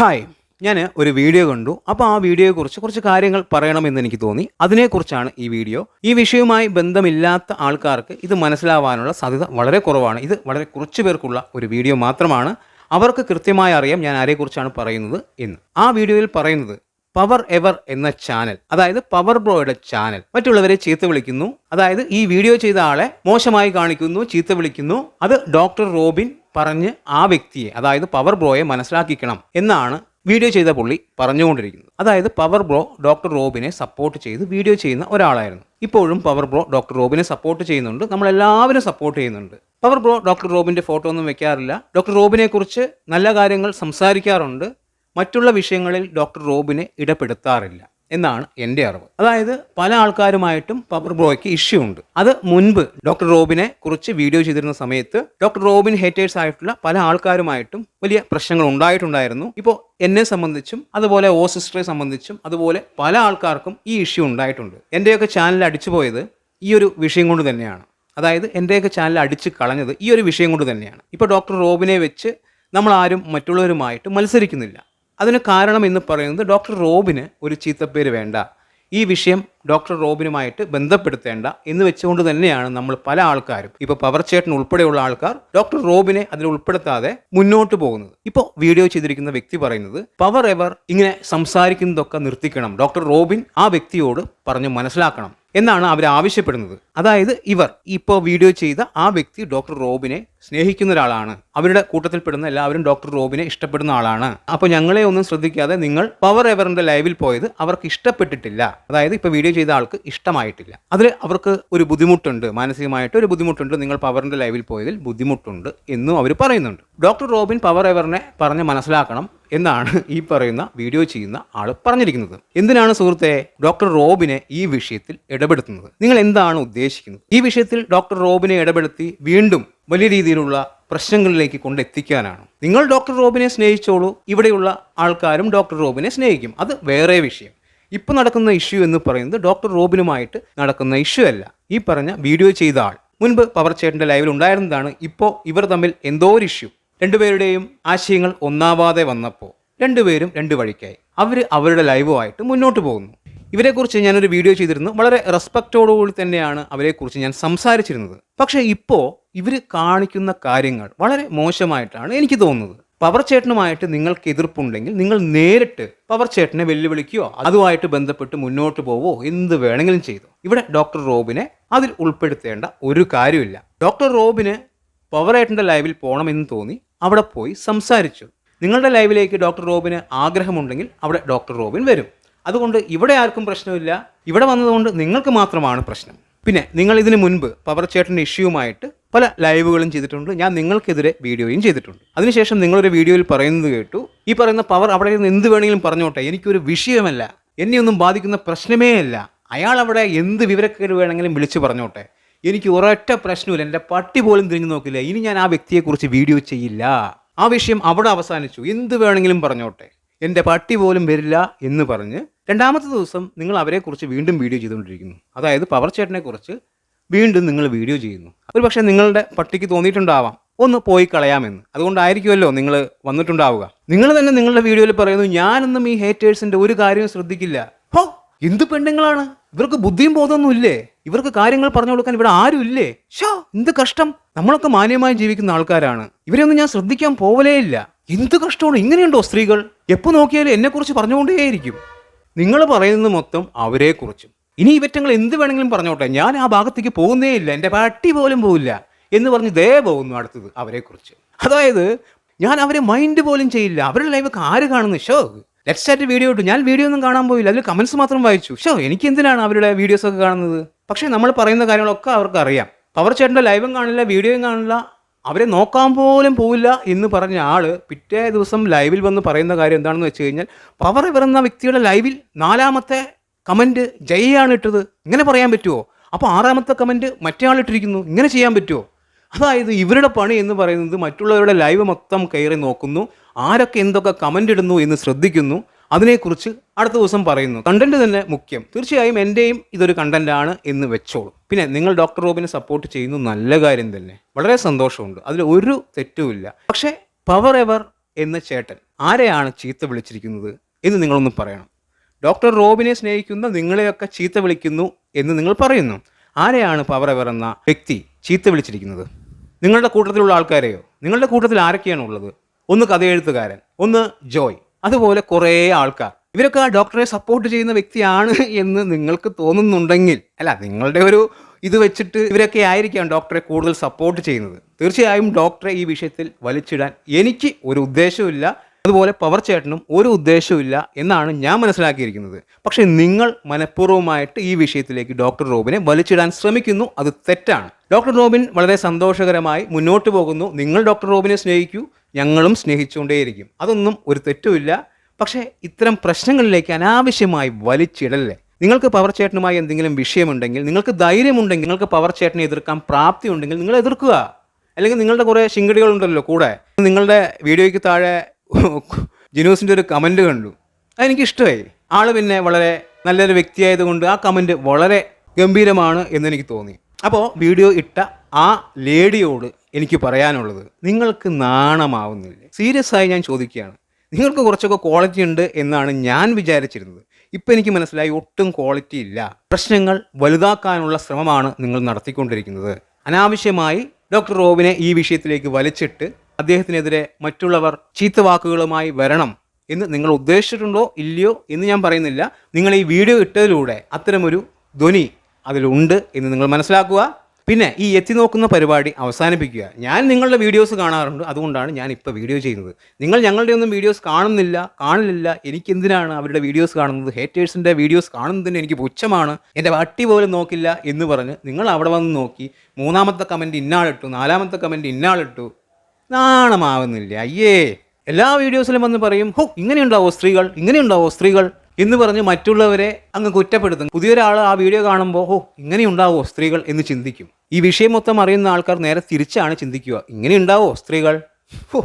Hi. ഞാൻ ഒരു video കണ്ടു. അപ്പോൾ ആ വീഡിയോയെക്കുറിച്ച് കുറച്ച് കാര്യങ്ങൾ പറയണമെന്ന് എനിക്ക് തോന്നി. അതിനെക്കുറിച്ചാണ് ഈ വീഡിയോ. ഈ വിഷയവുമായി ബന്ധമില്ലാത്ത ആൾക്കാർക്ക് ഇത് മനസ്സിലാവാനുള്ള സാധ്യത വളരെ കുറവാണ്. ഇത് വളരെ കുറച്ച് പേർക്കുള്ള ഒരു വീഡിയോ മാത്രമാണ്. അവർക്ക് കൃത്യമായി അറിയാം ഞാൻ ആരെക്കുറിച്ചാണ് പറയുന്നത് എന്ന്. ആ വീഡിയോയിൽ പറയുന്നത് പവർ എവർ എന്ന ചാനൽ അതായത് പവർ ബ്രോയുടെ ചാനൽ. മറ്റുള്ളവരെ ചീത്ത വിളിക്കുന്നു. അതായത് ഈ വീഡിയോ ചെയ്ത ആളെ മോശമായി കാണിക്കുന്നു ചീത്ത വിളിക്കുന്നു. അത് ഡോക്ടർ റോബിൻ പറഞ്ഞ് ആ വ്യക്തിയെ അതായത് പവർ ബ്രോയെ മനസ്സിലാക്കിക്കണം എന്നാണ് വീഡിയോ ചെയ്ത പുള്ളി പറഞ്ഞുകൊണ്ടിരിക്കുന്നത്. അതായത് പവർ ബ്രോ ഡോക്ടർ റോബിനെ സപ്പോർട്ട് ചെയ്ത് വീഡിയോ ചെയ്യുന്ന ഒരാളായിരുന്നു. ഇപ്പോഴും പവർ ബ്രോ ഡോക്ടർ റോബിനെ സപ്പോർട്ട് ചെയ്യുന്നുണ്ട്. നമ്മളെല്ലാവരും സപ്പോർട്ട് ചെയ്യുന്നുണ്ട്. പവർ ബ്രോ ഡോക്ടർ റോബിന്റെ ഫോട്ടോ ഒന്നും വെക്കാറില്ല. ഡോക്ടർ റോബിനെക്കുറിച്ച് നല്ല കാര്യങ്ങൾ സംസാരിക്കാറുണ്ട്. മറ്റുള്ള വിഷയങ്ങളിൽ ഡോക്ടർ റോബിനെ ഇടപെടുത്താറില്ല എന്നാണ് എന്റെ അറിവ്. അതായത് പല ആൾക്കാരുമായിട്ടും പവർ ബ്രോയ്ക്ക് ഇഷ്യൂ ഉണ്ട്. അത് മുൻപ് ഡോക്ടർ റോബിനെ കുറിച്ച് വീഡിയോ ചെയ്തിരുന്ന സമയത്ത് ഡോക്ടർ റോബിൻ ഹേറ്റേഴ്സ് ആയിട്ടുള്ള പല ആൾക്കാരുമായിട്ടും വലിയ പ്രശ്നങ്ങൾ ഉണ്ടായിട്ടുണ്ടായിരുന്നു. ഇപ്പോൾ എന്നെ സംബന്ധിച്ചും അതുപോലെ ഓ സിസ്റ്ററെ സംബന്ധിച്ചും അതുപോലെ പല ആൾക്കാർക്കും ഈ ഇഷ്യൂ ഉണ്ടായിട്ടുണ്ട്. എന്റെയൊക്കെ ചാനൽ അടിച്ചു പോയത് ഈ ഒരു വിഷയം കൊണ്ട് തന്നെയാണ്. അതായത് എന്റെയൊക്കെ ചാനൽ അടിച്ച് കളഞ്ഞത് ഈ ഒരു വിഷയം കൊണ്ട് തന്നെയാണ്. ഇപ്പോൾ ഡോക്ടർ റോബിനെ വെച്ച് നമ്മളാരും മറ്റുള്ളവരുമായിട്ട് മത്സരിക്കുന്നില്ല. അതിന് കാരണം എന്ന് പറയുന്നത് ഡോക്ടർ റോബിന് ഒരു ചീത്തപ്പേര് വേണ്ട. ഈ വിഷയം ഡോക്ടർ റോബിനുമായിട്ട് ബന്ധപ്പെടുത്തേണ്ട എന്ന് വെച്ചുകൊണ്ട് തന്നെയാണ് നമ്മൾ പല ആൾക്കാരും ഇപ്പോൾ പവർ ചേട്ടൻ ഉൾപ്പെടെയുള്ള ആൾക്കാർ ഡോക്ടർ റോബിനെ അതിൽ ഉൾപ്പെടുത്താതെ മുന്നോട്ട് പോകുന്നത്. ഇപ്പോൾ വീഡിയോ ചെയ്തിരിക്കുന്ന വ്യക്തി പറയുന്നത് പവർ എവർ ഇങ്ങനെ സംസാരിക്കുന്നതൊക്കെ നിർത്തിക്കണം. ഡോക്ടർ റോബിൻ ആ വ്യക്തിയോട് പറഞ്ഞ് മനസ്സിലാക്കണം. എന്നാണ് അവർ ആവശ്യപ്പെടുന്നത്. അതായത് ഇവർ ഇപ്പോൾ വീഡിയോ ചെയ്ത ആ വ്യക്തി ഡോക്ടർ റോബിനെ സ്നേഹിക്കുന്ന ഒരാളാണ്. അവരുടെ കൂട്ടത്തിൽപ്പെടുന്ന എല്ലാവരും ഡോക്ടർ റോബിനെ ഇഷ്ടപ്പെടുന്ന ആളാണ്. അപ്പോൾ ഞങ്ങളെ ഒന്നും ശ്രദ്ധിക്കാതെ നിങ്ങൾ പവർ എവറിന്റെ ലൈവിൽ പോയത് അവർക്ക് ഇഷ്ടപ്പെട്ടിട്ടില്ല. അതായത് ഇപ്പോൾ വീഡിയോ ചെയ്ത ആൾക്ക് ഇഷ്ടമായിട്ടില്ല. അതിൽ അവർക്ക് ഒരു ബുദ്ധിമുട്ടുണ്ട് മാനസികമായിട്ട് ഒരു ബുദ്ധിമുട്ടുണ്ട്. നിങ്ങൾ പവറിന്റെ ലൈവിൽ പോയതിൽ ബുദ്ധിമുട്ടുണ്ട് എന്നും അവർ പറയുന്നുണ്ട്. ഡോക്ടർ റോബിൻ പവർ എവറിനെ പറഞ്ഞ് മനസ്സിലാക്കണം എന്നാണ് ഈ പറയുന്ന വീഡിയോ ചെയ്യുന്ന ആൾ പറഞ്ഞിരിക്കുന്നത്. എന്തിനാണ് സുഹൃത്തെ ഡോക്ടർ റോബിനെ ഈ വിഷയത്തിൽ ഇടപെടുത്തുന്നത്? നിങ്ങൾ എന്താണ് ഉദ്ദേശിക്കുന്നത്? ഈ വിഷയത്തിൽ ഡോക്ടർ റോബിനെ ഇടപെടുത്തി വീണ്ടും വലിയ രീതിയിലുള്ള പ്രശ്നങ്ങളിലേക്ക് കൊണ്ടെത്തിക്കാനാണ്. നിങ്ങൾ ഡോക്ടർ റോബിനെ സ്നേഹിച്ചോളൂ. ഇവിടെയുള്ള ആൾക്കാരും ഡോക്ടർ റോബിനെ സ്നേഹിക്കും. അത് വേറെ വിഷയം. ഇപ്പോൾ നടക്കുന്ന ഇഷ്യൂ എന്ന് പറയുന്നത് ഡോക്ടർ റോബിനുമായിട്ട് നടക്കുന്ന ഇഷ്യൂ അല്ല. ഈ പറഞ്ഞ വീഡിയോ ചെയ്ത ആൾ. മുൻപ് പവർ ചേട്ടന്റെ ലൈവിൽ ഉണ്ടായിരുന്നതാണ് ഇപ്പോൾ ഇവർ തമ്മിൽ എന്തോ ഒരു ഇഷ്യൂ. രണ്ടുപേരുടെയും ആശയങ്ങൾ ഒന്നാവാതെ വന്നപ്പോൾ രണ്ടുപേരും രണ്ട് വഴിക്കായി. അവർ അവരുടെ ലൈവുമായിട്ട് മുന്നോട്ട് പോകുന്നു. ഇവരെക്കുറിച്ച് ഞാനൊരു വീഡിയോ ചെയ്തിരുന്നു. വളരെ റെസ്പെക്റ്റോടുകൂടി തന്നെയാണ് അവരെക്കുറിച്ച് ഞാൻ സംസാരിച്ചിരുന്നത്. പക്ഷേ ഇപ്പോൾ ഇവർ കാണിക്കുന്ന കാര്യങ്ങൾ വളരെ മോശമായിട്ടാണ് എനിക്ക് തോന്നുന്നത്. പവർ ചേട്ടനുമായിട്ട് നിങ്ങൾക്ക് എതിർപ്പുണ്ടെങ്കിൽ നിങ്ങൾ നേരിട്ട് പവർ ചേട്ടനെ വെല്ലുവിളിക്കുകയോ അതുമായിട്ട് ബന്ധപ്പെട്ട് മുന്നോട്ട് പോവോ എന്ത് വേണമെങ്കിലും ചെയ്തു. ഇവിടെ ഡോക്ടർ റോബിനെ അതിൽ ഉൾപ്പെടുത്തേണ്ട ഒരു കാര്യമില്ല. ഡോക്ടർ റോബിന് പവർ ഏട്ടന്റെ ലൈവിൽ പോകണമെന്ന് തോന്നി. അവിടെ പോയി സംസാരിച്ചു. നിങ്ങളുടെ ലൈവിലേക്ക് ഡോക്ടർ റോബിന് ആഗ്രഹമുണ്ടെങ്കിൽ അവിടെ ഡോക്ടർ റോബിൻ വരും. അതുകൊണ്ട് ഇവിടെ ആർക്കും പ്രശ്നമില്ല. ഇവിടെ വന്നതുകൊണ്ട് നിങ്ങൾക്ക് മാത്രമാണ് പ്രശ്നം. പിന്നെ നിങ്ങൾ ഇതിനു മുൻപ് പവർ ചേട്ടന്റെ ഇഷ്യൂമായിട്ട് പല ലൈവുകളും ചെയ്തിട്ടുണ്ട്. ഞാൻ നിങ്ങൾക്കെതിരെ വീഡിയോയും ചെയ്തിട്ടുണ്ട്. അതിനുശേഷം നിങ്ങളൊരു വീഡിയോയിൽ പറയുന്നത് കേട്ടു. ഈ പറയുന്ന പവർ അവിടെ നിന്ന് എന്ത് വേണമെങ്കിലും പറഞ്ഞോട്ടെ. എനിക്കൊരു വിഷയമല്ല. എന്നെ ഒന്നും ബാധിക്കുന്ന പ്രശ്നമേ അല്ല. അയാൾ അവിടെ എന്ത് വിവരക്കേട് വേണമെങ്കിലും വിളിച്ചു പറഞ്ഞോട്ടെ. എനിക്ക് ഒരൊറ്റ പ്രശ്നമില്ല എന്റെ പട്ടി പോലും തിരിഞ്ഞു നോക്കില്ല. ഇനി ഞാൻ ആ വ്യക്തിയെക്കുറിച്ച് വീഡിയോ ചെയ്യില്ല. ആ വിഷയം അവിടെ അവസാനിച്ചു. എന്ത് വേണമെങ്കിലും പറഞ്ഞോട്ടെ. എന്റെ പട്ടി പോലും വരില്ല എന്ന് പറഞ്ഞ് രണ്ടാമത്തെ ദിവസം നിങ്ങൾ അവരെക്കുറിച്ച് വീണ്ടും വീഡിയോ ചെയ്തുകൊണ്ടിരിക്കുന്നു. അതായത് പവർ ചേട്ടനെ കുറിച്ച് വീണ്ടും നിങ്ങൾ വീഡിയോ ചെയ്യുന്നു. ഒരു പക്ഷേ നിങ്ങളുടെ പട്ടിക്ക് തോന്നിയിട്ടുണ്ടാവാം ഒന്ന് പോയി കളയാമെന്ന്. അതുകൊണ്ടായിരിക്കുമല്ലോ നിങ്ങൾ വന്നിട്ടുണ്ടാവുക. നിങ്ങൾ തന്നെ നിങ്ങളുടെ വീഡിയോയിൽ പറയുന്നു ഞാനൊന്നും ഈ ഹേറ്റേഴ്സിന്റെ ഒരു കാര്യവും ശ്രദ്ധിക്കില്ല. ഹോ എന്ത് പെണ്ണുങ്ങളാണ്? ഇവർക്ക് ബുദ്ധിയും ബോധമൊന്നും ഇല്ലേ? ഇവർക്ക് കാര്യങ്ങൾ പറഞ്ഞു കൊടുക്കാൻ ഇവിടെ ആരും ഇല്ലേ? ഷോ എന്ത് കഷ്ടം. നമ്മളൊക്കെ മാന്യമായി ജീവിക്കുന്ന ആൾക്കാരാണ്. ഇവരെയൊന്നും ഞാൻ ശ്രദ്ധിക്കാൻ പോവലേ ഇല്ല. എന്ത് കഷ്ടമാണ്. ഇങ്ങനെയുണ്ടോ സ്ത്രീകൾ? എപ്പോൾ നോക്കിയാലും എന്നെക്കുറിച്ച് പറഞ്ഞുകൊണ്ടേയിരിക്കും. നിങ്ങൾ പറയുന്നത് മൊത്തം അവരെക്കുറിച്ചും. ഇനി ഇവറ്റങ്ങൾ എന്ത് വേണമെങ്കിലും പറഞ്ഞോട്ടെ. ഞാൻ ആ ഭാഗത്തേക്ക് പോകുന്നേ ഇല്ല. എന്റെ പട്ടി പോലും പോവില്ല എന്ന് പറഞ്ഞ് ദേ പോകുന്നു അടുത്തത് അവരെക്കുറിച്ച്. അതായത് ഞാൻ അവരെ മൈൻഡ് പോലും ചെയ്യില്ല. അവരുടെ ലൈവൊക്കെ ആര് കാണുന്നു? ഷോ ലെറ്റ്സ് ചാറ്റ് വീഡിയോ ഇട്ടു. ഞാൻ വീഡിയോ ഒന്നും കാണാൻ പോയില്ല. അതിൽ കമൻസ് മാത്രം വായിച്ചു. ഷോ എനിക്ക് എന്തിനാണ് അവരുടെ വീഡിയോസ് ഒക്കെ കാണുന്നത്? പക്ഷേ നമ്മൾ പറയുന്ന കാര്യങ്ങളൊക്കെ അവർക്ക് അറിയാം. പവർ ചേട്ടന്റെ ലൈവും കാണില്ല വീഡിയോയും കാണില്ല. അവരെ നോക്കാൻ പോലും പോവില്ല എന്ന് പറഞ്ഞ ആൾ പിറ്റേ ദിവസം ലൈവിൽ വന്ന് പറയുന്ന കാര്യം എന്താണെന്ന് വെച്ച് കഴിഞ്ഞാൽ പവർ വരുന്ന വ്യക്തിയുടെ ലൈവിൽ നാലാമത്തെ കമന്റ് ജയാണ് ഇട്ടത് ഇങ്ങനെ പറയാൻ പറ്റുമോ അപ്പോൾ ആറാമത്തെ കമന്റ് മറ്റേ ആളിട്ടിരിക്കുന്നു ഇങ്ങനെ ചെയ്യാൻ പറ്റുമോ അതായത് ഇവരുടെ പണി എന്ന് പറയുന്നത് മറ്റുള്ളവരുടെ ലൈവ് മൊത്തം കയറി നോക്കുന്നു. ആരൊക്കെ എന്തൊക്കെ കമന്റ് ഇടുന്നു എന്ന് ശ്രദ്ധിക്കുന്നു. അതിനെക്കുറിച്ച് അടുത്ത ദിവസം പറയുന്നു. കണ്ടന്റ് തന്നെ മുഖ്യം. തീർച്ചയായും എന്റെയും ഇതൊരു കണ്ടന്റാണ് എന്ന് വെച്ചോളൂ. പിന്നെ നിങ്ങൾ ഡോക്ടർ റോബിനെ സപ്പോർട്ട് ചെയ്യുന്നു നല്ല കാര്യം തന്നെ. വളരെ സന്തോഷമുണ്ട്. അതിൽ ഒരു തെറ്റുമില്ല പക്ഷേ പവർ എവർ എന്ന ചേട്ടൻ ആരെയാണ് ചീത്ത വിളിച്ചിരിക്കുന്നത് എന്ന് നിങ്ങളൊന്ന് പറയണം. ഡോക്ടർ റോബിനെ സ്നേഹിക്കുന്ന നിങ്ങളെയൊക്കെ ചീത്ത വിളിക്കുന്നു എന്ന് നിങ്ങൾ പറയുന്നു. ആരെയാണ് പവർ എവർ എന്ന വ്യക്തി ചീത്ത വിളിച്ചിരിക്കുന്നത്? നിങ്ങളുടെ കൂട്ടത്തിലുള്ള ആൾക്കാരെയോ? നിങ്ങളുടെ കൂട്ടത്തിൽ ആരൊക്കെയാണ് ഉള്ളത്? ഒന്ന് കഥയെഴുത്തുകാരൻ ഒന്ന് ജോയ് അതുപോലെ കുറേ ആൾക്കാർ. ഇവരൊക്കെ ആ ഡോക്ടറെ സപ്പോർട്ട് ചെയ്യുന്ന വ്യക്തിയാണ് എന്ന് നിങ്ങൾക്ക് തോന്നുന്നുണ്ടെങ്കിൽ അല്ല നിങ്ങളുടെ ഒരു ഇത് വെച്ചിട്ട് ഇവരൊക്കെ ആയിരിക്കാം ഡോക്ടറെ കൂടുതൽ സപ്പോർട്ട് ചെയ്യുന്നത്. തീർച്ചയായും ഡോക്ടറെ ഈ വിഷയത്തിൽ വലിച്ചിടാൻ എനിക്ക് ഒരു ഉദ്ദേശവുമില്ല. അതുപോലെ പവർ ചേട്ടനും ഒരു ഉദ്ദേശവുമില്ല എന്നാണ് ഞാൻ മനസ്സിലാക്കിയിരിക്കുന്നത്. പക്ഷേ നിങ്ങൾ മനഃപൂർവമായിട്ട് ഈ വിഷയത്തിലേക്ക് ഡോക്ടർ റോബിനെ വലിച്ചിടാൻ ശ്രമിക്കുന്നു. അത് തെറ്റാണ്. ഡോക്ടർ റോബിൻ വളരെ സന്തോഷകരമായി മുന്നോട്ട് പോകുന്നു. നിങ്ങൾ ഡോക്ടർ റോബിനെ സ്നേഹിക്കൂ. ഞങ്ങളും സ്നേഹിച്ചുകൊണ്ടേയിരിക്കും. അതൊന്നും ഒരു തെറ്റുമില്ല പക്ഷേ ഇത്തരം പ്രശ്നങ്ങളിലേക്ക് അനാവശ്യമായി വലിച്ചിടല്ലേ? നിങ്ങൾക്ക് പവർ ചേട്ടനുമായി എന്തെങ്കിലും വിഷയമുണ്ടെങ്കിൽ നിങ്ങൾക്ക് ധൈര്യമുണ്ടെങ്കിൽ നിങ്ങൾക്ക് പവർ ചേട്ടനെ എതിർക്കാൻ പ്രാപ്തി ഉണ്ടെങ്കിൽ നിങ്ങൾ എതിർക്കുക. അല്ലെങ്കിൽ നിങ്ങളുടെ കുറേ ശിങ്കടികളുണ്ടല്ലോ കൂടെ. നിങ്ങളുടെ വീഡിയോയ്ക്ക് താഴെ ജിനൂസിന്റെ ഒരു കമന്റ് കണ്ടു. അതെനിക്ക് ഇഷ്ടമായി ആൾ പിന്നെ വളരെ നല്ലൊരു വ്യക്തിയായതുകൊണ്ട് ആ കമന്റ് വളരെ ഗംഭീരമാണ് എന്നെനിക്ക് തോന്നി. അപ്പോൾ വീഡിയോ ഇട്ട ആ ലേഡിയോട് എനിക്ക് പറയാനുള്ളത് നിങ്ങൾക്ക് നാണമാവുന്നില്ല? സീരിയസ് ആയി ഞാൻ ചോദിക്കുകയാണ്. നിങ്ങൾക്ക് കുറച്ചൊക്കെ ക്വാളിറ്റി ഉണ്ട് എന്നാണ് ഞാൻ വിചാരിച്ചിരുന്നത്. ഇപ്പം എനിക്ക് മനസ്സിലായി ഒട്ടും ക്വാളിറ്റി ഇല്ല. പ്രശ്നങ്ങൾ വലുതാക്കാനുള്ള ശ്രമമാണ് നിങ്ങൾ നടത്തിക്കൊണ്ടിരിക്കുന്നത്. അനാവശ്യമായി ഡോക്ടർ റോബിനെ ഈ വിഷയത്തിലേക്ക് വലിച്ചിട്ട് അദ്ദേഹത്തിനെതിരെ മറ്റുള്ളവർ ചീത്ത വാക്കുകളുമായി വരണം എന്ന് നിങ്ങൾ ഉദ്ദേശിച്ചിട്ടുണ്ടോ ഇല്ലയോ എന്ന് ഞാൻ പറയുന്നില്ല. നിങ്ങൾ ഈ വീഡിയോ ഇട്ടതിലൂടെ അത്തരമൊരു ധ്വനി അതിലുണ്ട് എന്ന് നിങ്ങൾ മനസ്സിലാക്കുക. പിന്നെ ഈ എത്തി നോക്കുന്ന പരിപാടി അവസാനിപ്പിക്കുക. ഞാൻ നിങ്ങളുടെ വീഡിയോസ് കാണാറുണ്ട്. അതുകൊണ്ടാണ് ഞാൻ ഇപ്പോൾ വീഡിയോ ചെയ്യുന്നത്. നിങ്ങൾ ഞങ്ങളുടെ ഒന്നും വീഡിയോസ് കാണുന്നില്ല കാണില്ല. എനിക്ക് എന്തിനാണ് അവരുടെ വീഡിയോസ് കാണുന്നത്? ഹേറ്റേഴ്സിന്റെ വീഡിയോസ് കാണുന്നതിന് എനിക്ക് പുച്ഛമാണ്. എന്റെ വട്ടി പോലും നോക്കില്ല എന്ന് പറഞ്ഞ് നിങ്ങൾ അവിടെ വന്ന് നോക്കി. മൂന്നാമത്തെ കമന്റ് ഇന്നാളിട്ടു നാലാമത്തെ കമന്റ് ഇന്നാളിട്ടു. നാണമാവുന്നില്ല. അയ്യേ എല്ലാ വീഡിയോസിലും വന്ന് പറയും ഹോ ഇങ്ങനെയുണ്ടാവോ സ്ത്രീകൾ ഇങ്ങനെയുണ്ടാവോ സ്ത്രീകൾ എന്ന് പറഞ്ഞ് മറ്റുള്ളവരെ അങ്ങ് കുറ്റപ്പെടുത്തും. പുതിയൊരാൾ ആ വീഡിയോ കാണുമ്പോൾ ഹോ ഇങ്ങനെയുണ്ടാവോ സ്ത്രീകൾ എന്ന് ചിന്തിക്കും. ഈ വിഷയം മൊത്തം അറിയുന്ന ആൾക്കാർ നേരെ തിരിച്ചാണ് ചിന്തിക്കുക. ഇങ്ങനെയുണ്ടാവോ സ്ത്രീകൾ? ഹോ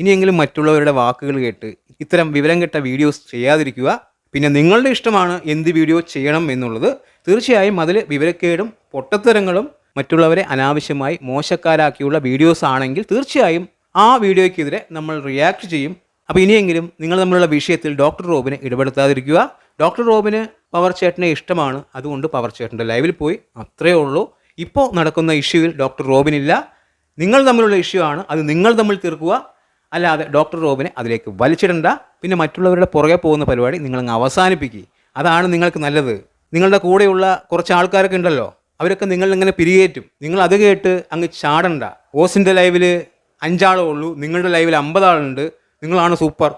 ഇനിയെങ്കിലും മറ്റുള്ളവരുടെ വാക്കുകൾ കേട്ട് ഇത്തരം വിവരം കെട്ട വീഡിയോസ് ചെയ്യാതിരിക്കുക. പിന്നെ നിങ്ങളുടെ ഇഷ്ടമാണ് എന്ത് വീഡിയോ ചെയ്യണം എന്നുള്ളത് തീർച്ചയായും അതിൽ വിവരക്കേടും പൊട്ടത്തരങ്ങളും മറ്റുള്ളവരെ അനാവശ്യമായി മോശക്കാരാക്കിയുള്ള വീഡിയോസ് ആണെങ്കിൽ തീർച്ചയായും ആ വീഡിയോയ്ക്കെതിരെ നമ്മൾ റിയാക്ട് ചെയ്യും. അപ്പോൾ ഇനിയെങ്കിലും നിങ്ങൾ തമ്മിലുള്ള വിഷയത്തിൽ ഡോക്ടർ റോബിനെ ഇടപെടുത്താതിരിക്കുക. ഡോക്ടർ റോബിന് പവർ ചേട്ടനെ ഇഷ്ടമാണ്. അതുകൊണ്ട് പവർ ചേട്ടന്റെ ലൈവിൽ പോയി. അത്രയേ ഉള്ളൂ. ഇപ്പോൾ നടക്കുന്ന ഇഷ്യൂവിൽ ഡോക്ടർ റോബിനില്ല. നിങ്ങൾ തമ്മിലുള്ള ഇഷ്യൂ ആണ്. അത് നിങ്ങൾ തമ്മിൽ തീർക്കുക. അല്ലാതെ ഡോക്ടർ റോബിനെ അതിലേക്ക് വലിച്ചിടണ്ട. പിന്നെ മറ്റുള്ളവരുടെ പുറകെ പോകുന്ന പരിപാടി നിങ്ങളങ്ങ് അവസാനിപ്പിക്കുക അതാണ് നിങ്ങൾക്ക് നല്ലത്. നിങ്ങളുടെ കൂടെയുള്ള കുറച്ച് ആൾക്കാരൊക്കെ ഉണ്ടല്ലോ. അവരൊക്കെ നിങ്ങളിങ്ങനെ പിരിയേറ്റും. നിങ്ങൾ അത് കേട്ട് അങ്ങ് ചാടണ്ട. ഓസിന്റെ ലൈവിൽ അഞ്ചാളേ ഉള്ളൂ. നിങ്ങളുടെ ലൈവിൽ അമ്പതാളുണ്ട്. നിങ്ങളാണ് സൂപ്പർ.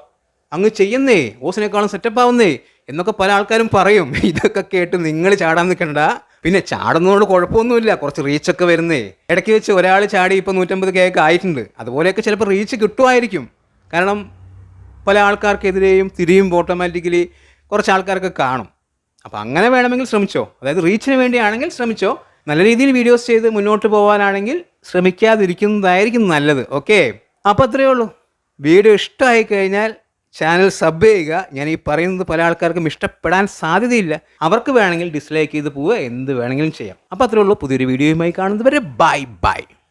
അങ്ങ് ചെയ്യുന്നേ. ഓസിനേക്കാളും സെറ്റപ്പ് ആവുന്നേ. എന്നൊക്കെ പല ആൾക്കാരും പറയും. ഇതൊക്കെ കേട്ട് നിങ്ങൾ ചാടാൻ നിൽക്കണ്ട. പിന്നെ ചാടുന്നതുകൊണ്ട് കുഴപ്പമൊന്നുമില്ല. കുറച്ച് റീച്ചൊക്കെ വരുന്നേ. ഇടയ്ക്ക് വെച്ച് ഒരാൾ ചാടി ഇപ്പോൾ നൂറ്റമ്പത് കേക്ക് ആയിട്ടുണ്ട്. അതുപോലെയൊക്കെ ചിലപ്പോൾ റീച്ച് കിട്ടുമായിരിക്കും. കാരണം പല ആൾക്കാർക്കെതിരെയും തിരിയും ഓട്ടോമാറ്റിക്കലി കുറച്ച് ആൾക്കാർക്ക് കാണും. അപ്പോൾ അങ്ങനെ വേണമെങ്കിൽ ശ്രമിച്ചോ. അതായത് റീച്ചിന് വേണ്ടിയാണെങ്കിൽ ശ്രമിച്ചോ. നല്ല രീതിയിൽ വീഡിയോസ് ചെയ്ത് മുന്നോട്ട് പോകാനാണെങ്കിൽ ശ്രമിക്കാതിരിക്കുന്നതായിരിക്കും നല്ലത്. ഓക്കെ അപ്പോൾ അത്രയേ ഉള്ളൂ. വീഡിയോ ഇഷ്ടമായി കഴിഞ്ഞാൽ ചാനൽ സബ് ചെയ്യുക. ഞാൻ ഈ പറയുന്നത് പല ആൾക്കാർക്കും ഇഷ്ടപ്പെടാൻ സാധ്യതയില്ല. അവർക്ക് വേണമെങ്കിൽ ഡിസ്ലൈക്ക് ചെയ്ത് പോവുക. എന്ത് വേണമെങ്കിലും ചെയ്യാം. അപ്പോൾ അത്രയേ ഉള്ളൂ. പുതിയൊരു വീഡിയോയുമായി കാണുന്നവരെ ബൈ ബൈ